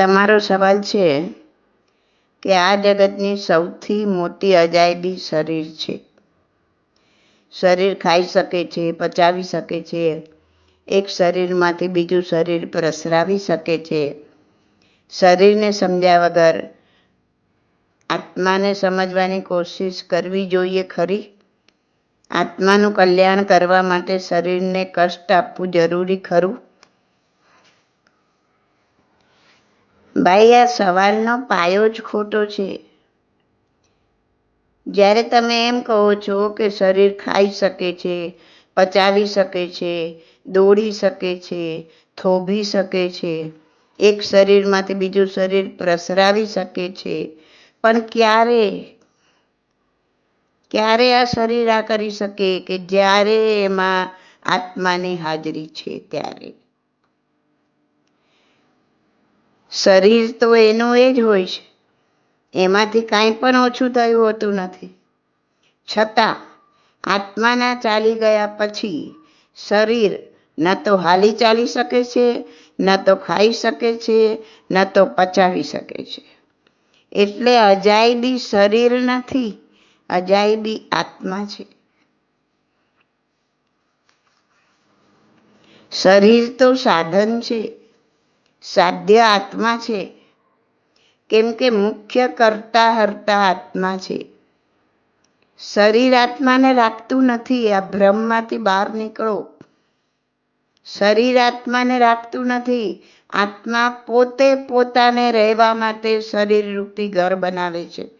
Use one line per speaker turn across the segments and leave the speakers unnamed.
તમારો સવાલ છે કે આ જગતની સૌથી મોટી અજાયબી શરીર છે. શરીર ખાઈ શકે છે, પચાવી શકે છે, એક શરીરમાંથી બીજું શરીર પ્રસરાવી શકે છે. શરીરને સમજ્યા વગર આત્માને સમજવાની કોશિશ કરવી જોઈએ ખરી? આત્માનું કલ્યાણ કરવા માટે શરીરને કષ્ટ આપવું જરૂરી ખરું? ભાઈ, આ સવાલનો પાયો જ ખોટો છે. જ્યારે તમે એમ કહો છો કે શરીર ખાઈ શકે છે, પચાવી શકે છે, દોડી શકે છે, થોભી શકે છે, એક શરીરમાંથી બીજું શરીર પ્રસરાવી શકે છે, પણ ક્યારે? ક્યારે આ શરીર આ કરી શકે કે જ્યારે એમાં આત્માની હાજરી છે? ત્યારે. શરીર તો એનું એ જ હોય છે. એમાંથી કાંઈ પણ ઓછું થયું હોતું નથી. છતાં આત્માના ચાલી ગયા પછી શરીર ન તો હાલી ચાલી શકે છે, ન તો ખાઈ શકે છે, ન તો પચાવી શકે છે. એટલે અજાયબી શરીર નથી, અજાયબી આત્મા છે. શરીર તો સાધન છે. સાધ્ય આત્મા છે. કેમ કે મુખ્ય કરતા હરતા આત્મા છે. શરીર આત્માને રાખતું નથી. આ ભ્રમમાંથી બહાર નીકળો. શરીર આત્માને રાખતું નથી. આત્મા પોતે પોતાને રહેવા માટે શરીર રૂપી ઘર બનાવે છે.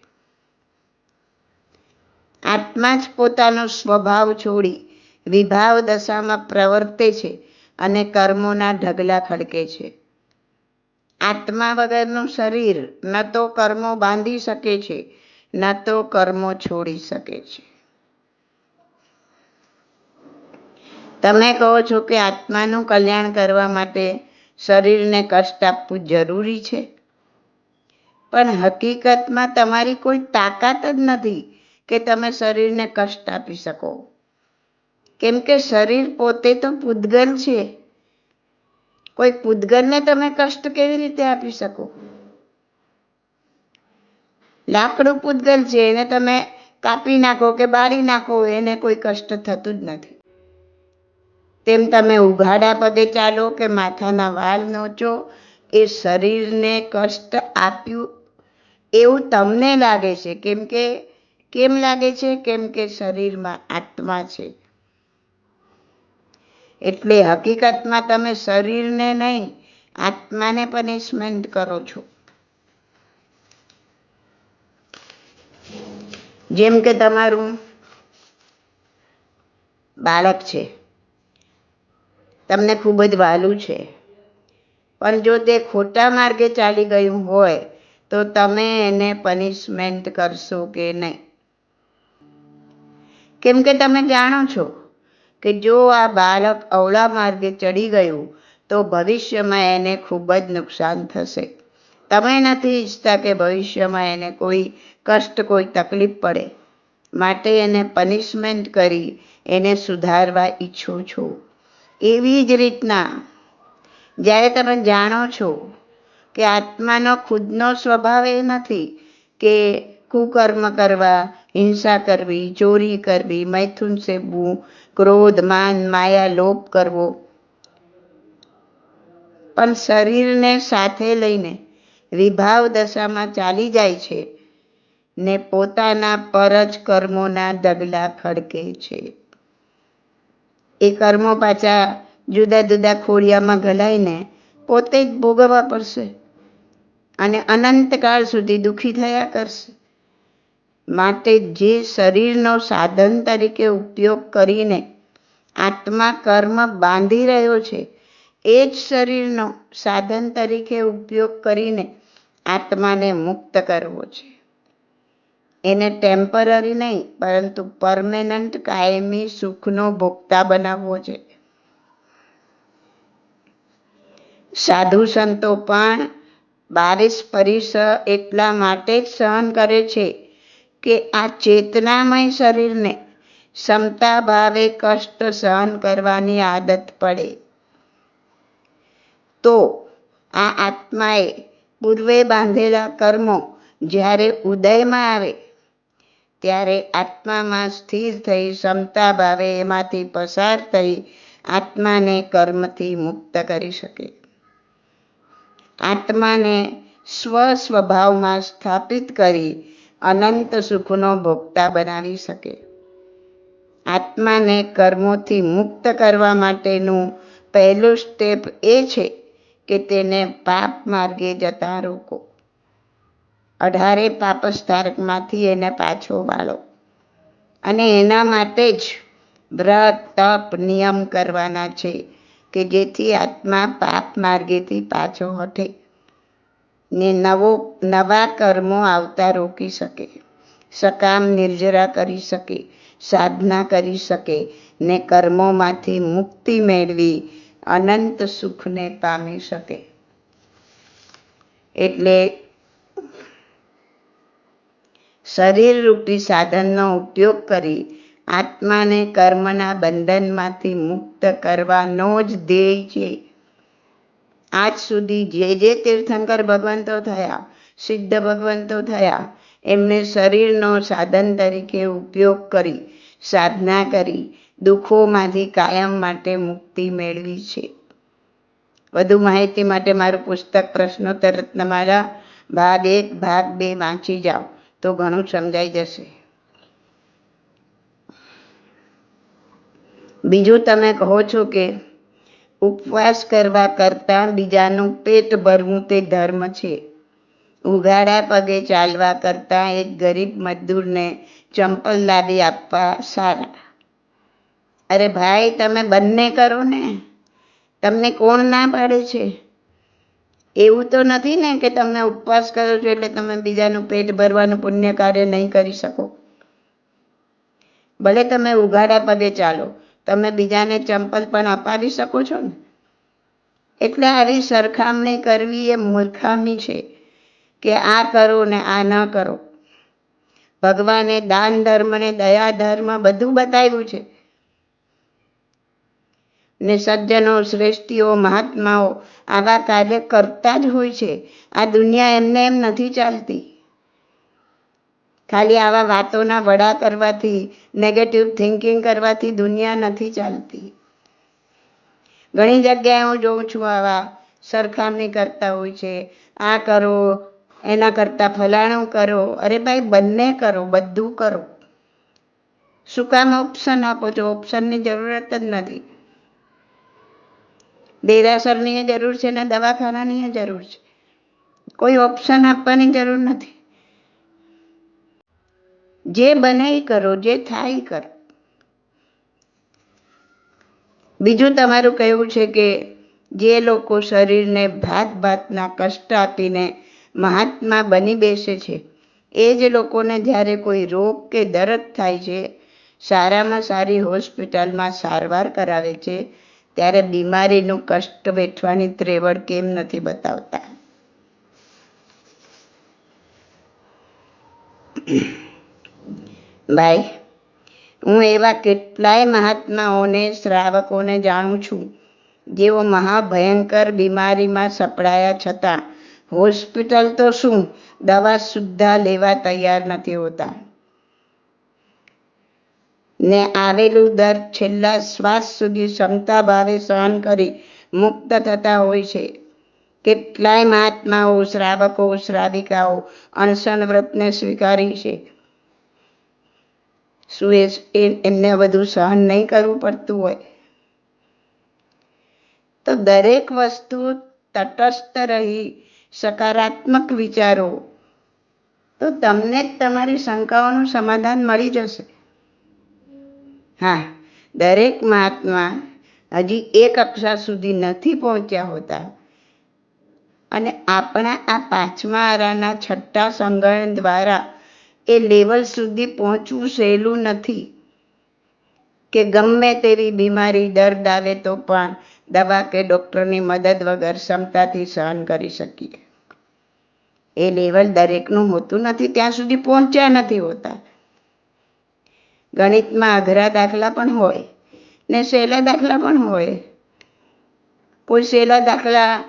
આત્મા જ પોતાનો સ્વભાવ છોડી વિભાવ દશામાં પ્રવર્તે છે અને કર્મોના ઢગલા ખડકે છે. આત્મા વગરનું શરીર ન તો કર્મો બાંધી શકે છે, ન તો કર્મો છોડી શકે છે. તમે કહો છો કે આત્માનું કલ્યાણ કરવા માટે શરીરને કષ્ટ આપવું જરૂરી છે? પણ હકીકતમાં તમારી કોઈ તાકાત જ નથી કે તમે શરીરને કષ્ટ આપી શકો. કેમ કે શરીર પોતે તો પૂતગલ છે. કોઈ પૂતગલને તમે કષ્ટ કેવી રીતે આપી શકો? લાકડું પૂતગલ છે, એને તમે કાપી નાખો કે બાળી નાખો, એને કોઈ કષ્ટ થતું જ નથી. તેમ તમે ઉઘાડા પગે ચાલો કે માથાના વાળ નોચો, એ શરીરને કષ્ટ આપ્યું એવું તમને લાગે છે? કેમ કે, કેમ લાગે છે? કેમ કે શરીરમાં આત્મા છે. એટલે હકીકતમાં તમે શરીરને નહીં, આત્માને પનિશમેન્ટ કરો છો. જેમ કે તમારું બાળક છે, તમને ખૂબ જ વહાલું છે. પણ જો તે ખોટા માર્ગે ચાલી ગયું હોય, તો તમે એને પનિશમેન્ટ કરશો કે નહીં? કેમ કે તમે જાણો છો કે જો આ બાળક અવળા માર્ગે ચડી ગયું, તો ભવિષ્યમાં એને ખૂબ જ નુકસાન થશે. તમે નથી ઈચ્છતા કે ભવિષ્યમાં એને કોઈ કષ્ટ, કોઈ તકલીફ પડે. માટે એને પનિશમેન્ટ કરી એને સુધારવા ઈચ્છો છો. એવી જ રીતના, જ્યારે તમે જાણો છો કે આત્માનો ખુદનો સ્વભાવ એ નથી કે કુકર્મ કરવા હિંસા કરવી, ચોરી કરવી, મૈથુન સેવવું, ક્રોધ, માન, માયા લોપ કરવો. પણ શરીરને સાથે લઈને વિભાવ દશામાં ચાલી જાય છે ને પોતાના પર જ કર્મોના ડગલા ખડકે છે. એ કર્મો પાછા જુદા જુદા ખોડિયામાં ગલાઈને પોતે જ ભોગવવા પડશે અને અનંતકાળ સુધી દુઃખી થયા કરશે. માટે જે શરીરનો સાધન તરીકે ઉપયોગ કરીને આત્મા કર્મ બાંધી રહ્યો છે, એ જ શરીરનો સાધન તરીકે ઉપયોગ કરીને આત્માને મુક્ત કરવો છે. એને ટેમ્પરરી નહીં, પરંતુ પરમેનન્ટ કાયમી સુખનો ભોગતા બનાવવો છે. સાધુ સંતો પણ બારીસ પરિસ એટલા માટે જ સહન કરે છે કે આ ચેતનામય શરીરને ક્ષમતા ભાવે કષ્ટ સહન કરવાની આદત પડે. તો આ આત્માએ પૂર્વે બાંધેલા કર્મો જ્યારે ઉદયમાં આવે, ત્યારે આત્મામાં સ્થિર થઈ ક્ષમતા ભાવે એમાંથી પસાર થઈ આત્માને કર્મથી મુક્ત કરી શકે. આત્માને સ્વ સ્વભાવમાં સ્થાપિત કરી અનંત સુખનો ભોગતા બનાવી શકે. આત્માને કર્મોથી મુક્ત કરવા માટેનું પહેલું સ્ટેપ એ છે કે તેને પાપ માર્ગે જતા રોકો. અઢારે પાપસ્તારકમાંથી એને પાછો વાળો. અને એના માટે જ વ્રત, તપ, નિયમ કરવાના છે કે જેથી આત્મા પાપ માર્ગેથી પાછો હટે. ને નવો, નવા કર્મો આવતા રોકી શકે. સકામ નિર્જરા કરી શકે, સાધના કરી શકે ને કર્મોમાંથી મુક્તિ મેળવી અનંત સુખને પામી શકે. એટલે શરીર રૂપી સાધનનો ઉપયોગ કરી આત્માને કર્મના બંધનમાંથી મુક્ત કરવાનો જ ધ્યેય છે. આજ સુધી જે જે તીર્થંકર ભગવંતો થયા, સિદ્ધ ભગવંતો થયા, એમને શરીરનો સાધન તરીકે ઉપયોગ કરી, સાધના કરી, દુઃખોમાંથી કાયમ માટે મુક્તિ મેળવી છે. વધુ માહિતી માટે મારું પુસ્તક પ્રશ્નોત્તર તમારા ભાગ એક, ભાગ બે વાંચી જાઓ, તો ઘણું સમજાઈ જશે. બીજું તમે કહો છો કે ઉપવાસ કરવા કરતાં બીજાનું પેટ ભરવું તે ધર્મ છે. ઉઘાડા પગે ચાલવા કરતાં એક ગરીબ મજદૂરને ચંપલ લાવી આપવા સારા. અરે ભાઈ, તમે બંને કરો ને. તમને કોણ ના પાડે છે? એવું તો નથી ને કે તમે ઉપવાસ કરો છો એટલે તમે બીજાનું પેટ ભરવાનું પુણ્ય કાર્ય નહીં કરી શકો. ભલે તમે ઉઘાડા પગે ચાલો તમે બીજાને ચંપલ પણ અપાવી શકો છો ને? એટલે આવી સરખામણી કરવી એ મૂર્ખામી છે કે આ કરો ને આ ન કરો. ભગવાને દાન ધર્મ ને દયા ધર્મ બધું બતાવ્યું છે. ને સજ્જનો, શ્રેષ્ઠીઓ, મહાત્માઓ આવા કાર્ય કરતા જ હોય છે. આ દુનિયા એમને એમ નથી ચાલતી. ખાલી આવા વાતોના વડા કરવાથી નેગેટિવ થિંકિંગ કરવાથી દુનિયા નથી ચાલતી. ઘણી જગ્યાએ હું જોઉં છું આવા સરખામણી કરતા હોય છે. આ કરો, એના કરતાં ફલાણું કરો. અરે ભાઈ, બંને કરો, બધું કરો. શું કામ ઓપ્શન આપો છો? ઓપ્શનની જરૂરત જ નથી. દેરાસરની જરૂર છે ને દવાખાનાની જરૂર છે. કોઈ ઓપ્શન આપવાની જરૂર નથી. જે બને એ કરો, જે થાય એ કરો. બીજું તમારું કહેવું છે કે જે લોકો શરીરને ભાત ભાતના કષ્ટ આપીને મહાત્મા બની બેસે છે, એ જ લોકોને જ્યારે કોઈ રોગ કે દર્દ થાય છે, સારામાં સારી હોસ્પિટલમાં સારવાર કરાવે છે, ત્યારે બીમારીનું કષ્ટ વેઠવાની ત્રેવડ કેમ નથી બતાવતા? ભાઈ, હું એવા કેટલાય મહાત્માઓને, શ્રાવકોને જાણું છું, જેઓ મહાભયંકર બીમારીમાં સપડાયા છતાં હોસ્પિટલ તો શું દવા સુદ્ધા લેવા તૈયાર નથી હોતા. ને આવેલું દર છેલ્લા શ્વાસ સુધી ક્ષમતા ભાવે સહન કરી મુક્ત થતા હોય છે. કેટલાય મહાત્માઓ, શ્રાવકો, શ્રાવિકાઓ અનશન વ્રતને સ્વીકારી છે. શું એ એમને બધું સહન નહીં કરવું પડતું હોય. તો દરેક વસ્તુ તટસ્થ રહી, સકારાત્મક વિચારો, તો તમને જ તમારી શંકાઓનું સમાધાન મળી જશે. હા, દરેક મહાત્મા હજી એક કક્ષા સુધી નથી પહોંચ્યા હોતા અને આપણા આ પાંચમા આરાના છઠ્ઠા સંગણ દ્વારા એ લેવલ સુધી પહોંચવું સહેલું નથી. કે ગમે તેવી બીમારી દર્દ આવે તો પણ દવા કે ડૉક્ટરની મદદ વગર ક્ષમતાથી સહન કરી શકીએ. એ લેવલ દરેકનું હોતું નથી, ત્યાં સુધી પહોંચ્યા નથી હોતા. ગણિતમાં અઘરા દાખલા પણ હોય ને સહેલા દાખલા પણ હોય. કોઈ સહેલા દાખલા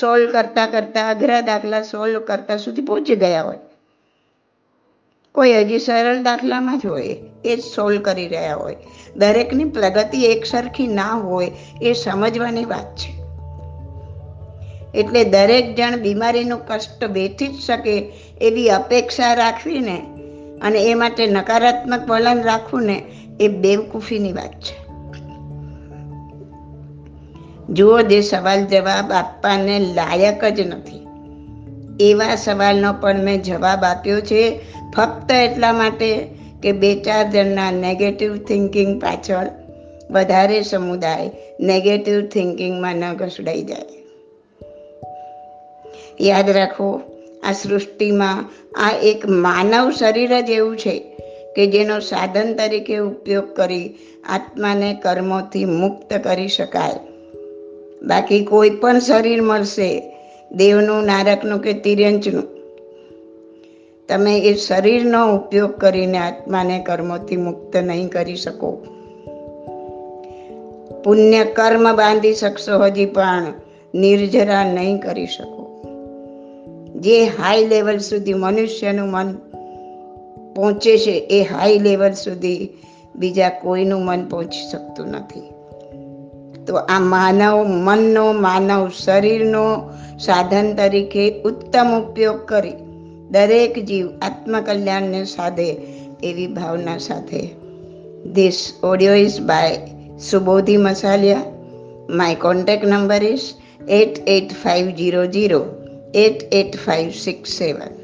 સોલ્વ કરતાં કરતાં, અઘરા દાખલા સોલ્વ કરતાં સુધી પહોંચી ગયા હોય. કોઈ હજી સરળ દાખલામાં જ હોય, એ જ સોલ્વ કરી રહ્યા હોય. દરેકની પ્રગતિ એકસરખી ના હોય, એ સમજવાની વાત છે. એટલે દરેક જણ બીમારીનું કષ્ટ વેઠી જ શકે એવી અપેક્ષા રાખવીને અને એ માટે નકારાત્મક વલણ રાખવું ને એ બેવકૂફીની વાત છે. જુઓ જે સવાલ જવાબ આપવાને લાયક જ નથી. એવા સવાલનો પણ મેં જવાબ આપ્યો છે ફક્ત એટલા માટે કે બે ચાર જણના નેગેટિવ થિંકિંગ પાછળ વધારે સમુદાય નેગેટિવ થિંકિંગમાં ન ઘસડાઈ જાય. યાદ રાખો, આ સૃષ્ટિમાં આ એક માનવ શરીર જ એવું છે કે જેનો સાધન તરીકે ઉપયોગ કરી આત્માને કર્મોથી મુક્ત કરી શકાય. બાકી કોઈ પણ શરીર મળશે, દેવનું, નારકનું કે તિર્યંચનું તમે એ શરીરનો ઉપયોગ કરીને આત્માને કર્મોથી મુક્ત નહીં કરી શકો. પુણ્ય કર્મ બાંધી શકશો હજી પણ નિર્જરા નહીં કરી શકો. જે હાઈ લેવલ સુધી મનુષ્યનું મન પહોંચે છે, એ હાઈ લેવલ સુધી બીજા કોઈનું મન પહોંચી શકતું નથી. તો આ માનવ મનનો, માનવ શરીરનો સાધન તરીકે ઉત્તમ ઉપયોગ કરી દરેક જીવ આત્મકલ્યાણને સાધે એવી ભાવના સાથે. This audio is by Subodhi Masaliya my contact number is eight eight five zero zero eight eight five six seven